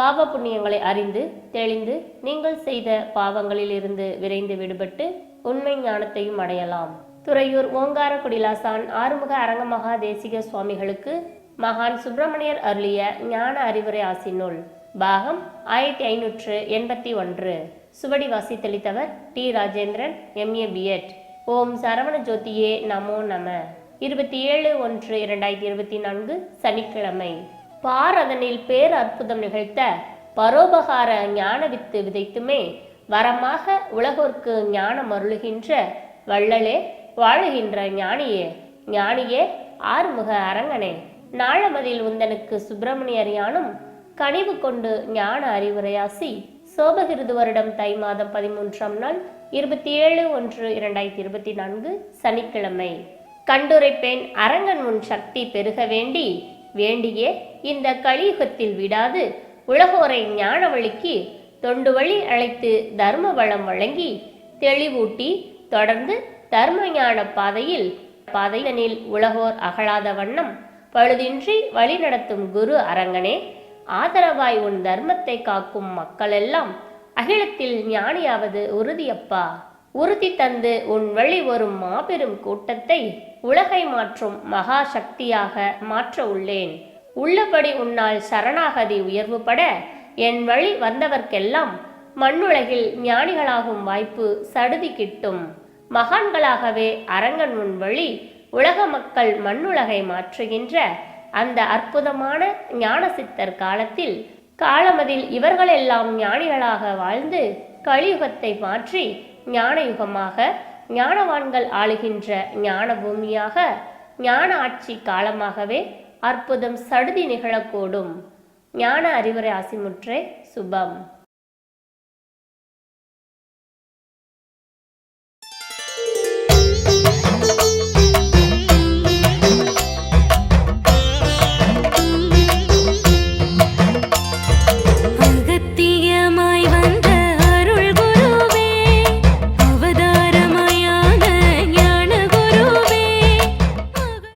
பாவ புண்ணியங்களை அறிந்து தெளிந்து நீங்கள் செய்த பாவங்களில் இருந்து விரைந்து விடுபட்டு உண்மை ஞானத்தையும் அடையலாம். துறையூர் ஓங்கார குடிலாசான் ஆறுமுக அரங்கமகா தேசிக சுவாமிகளுக்கு மகான் சுப்பிரமணியர் அருளிய ஞான அறிவுரை ஆசினுள் பாகம் ஆயிரத்தி ஐநூற்று எண்பத்தி ஒன்று. சுவடி வாசித்தளித்தவர் T. Rajendran MA B Ed ஓம் சரவண ஜோதியே நமோ நம. இருபத்தி ஏழு ஒன்று இரண்டாயிரத்தி இருபத்தி நான்கு சனிக்கிழமை. பாரதனில் பேர் அற்புதம் நிகழ்த்த பரோபகார ஞான வித்து விதைத்துமே வரமாக உலகோர்க்கு ஞானம் அருளுகின்ற வள்ளலே வாழுகின்ற ஞானியே ஞானியே ஆறுமுக அரங்கனே. நாளமதில் உந்தனுக்கு சுப்பிரமணியர் யானும் கனிவு கொண்டு ஞான அறிவுரையாசி சோபகிருது வருடம் தை மாதம் பதிமூன்றாம் நாள் இருபத்தி ஏழு ஒன்று இரண்டாயிரத்தி இருபத்தி நான்கு சனிக்கிழமை. கண்டுரைப்பேன் அரங்கன் உன் சக்தி பெருக வேண்டி வேண்டியே இந்த கலியுகத்தில் விடாது. உலகோரை ஞான வழிக்கு தொண்டு வழி அழைத்து தர்ம வளம் வழங்கி தெளிவூட்டி தொடர்ந்து தர்ம ஞான பாதையில் பாதையனில் உலகோர் அகழாத வண்ணம் பழுதின்றி வழிநடத்தும் குரு அரங்கனே ஆதரவாய் உன் தர்மத்தை காக்கும் மக்களெல்லாம் அகிலத்தில் ஞானியாவது உறுதியப்பா. உறுதி தந்து உன் வழி வரும் மாபெரும் கூட்டத்தை உலகை மாற்றும் மகா சக்தியாக மாற்ற உள்ளேன். உள்ளபடி உன்னால் சரணாகதி உயர்வுபட என் வழி வந்தவர்க்கெல்லாம் மண்ணுலகில் ஞானிகளாகும் வாய்ப்பு சடுதி கிட்டும். மகான்களாகவே அரங்கன் உன் வழி உலக மக்கள் மண்ணுலகை மாற்றுகின்ற அந்த அற்புதமான ஞான சித்தர் காலத்தில் காலமதில் இவர்களெல்லாம் ஞானிகளாக வாழ்ந்து கலியுகத்தை மாற்றி ஞான யுகமாக ஞானவான்கள் ஆளுகின்ற ஞான பூமியாக ஞான ஆட்சி காலமாகவே அற்புதம் சடுதி நிகழக்கூடும். ஞான அறிவுரை ஆசிமுற்றே சுபம்.